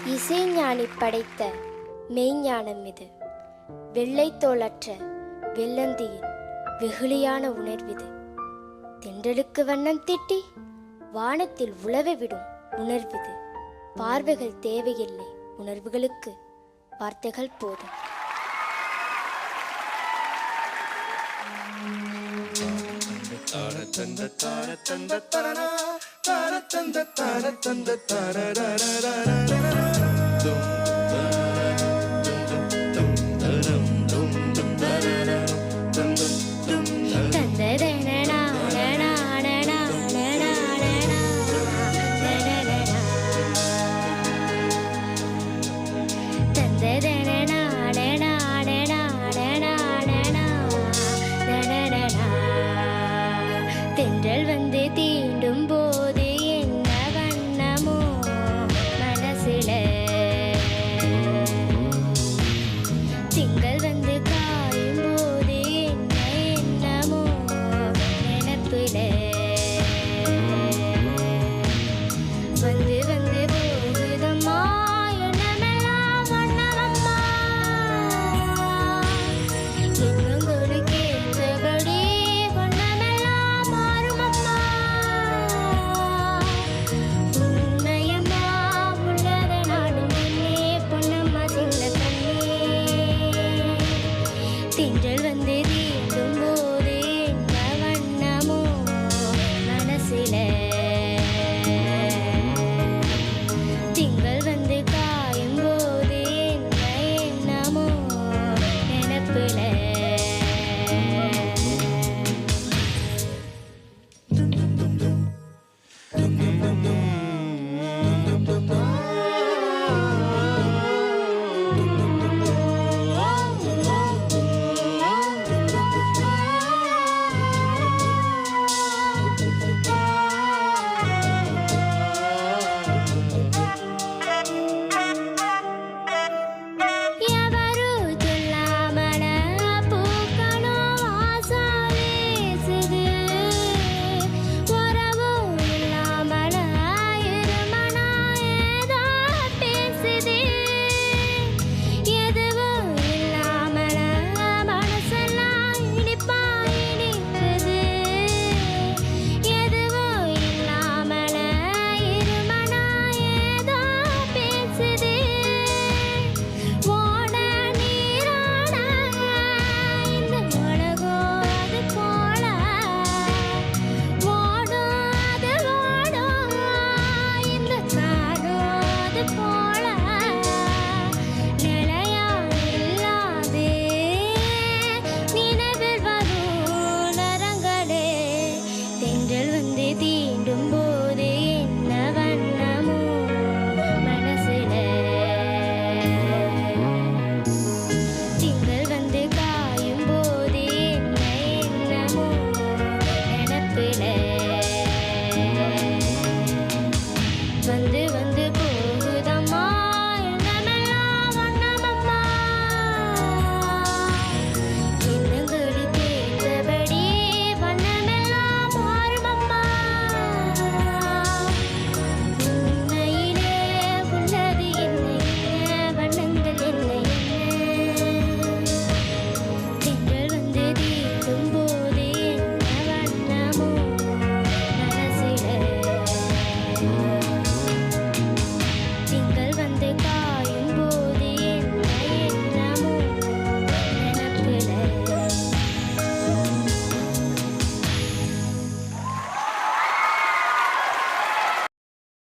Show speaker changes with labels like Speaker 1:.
Speaker 1: இசைஞானி படைத்த மெய்ஞானம் இது. வெள்ளைத்தோலற்ற வெள்ளந்தியின் வெகுளியான உணர்விது. தென்றலுக்கு வண்ணம் திட்டி வானத்தில் உழவை விடும் உணர்விது. பார்வைகள் தேவையில்லை உணர்வுகளுக்கு வார்த்தைகள் போதும். தந்த தந்த தந்த தந்த தர தந்த தர தந்த தர தென்றல் வந்து தீண்டும் போ തീണ്ടുമ്പോൾ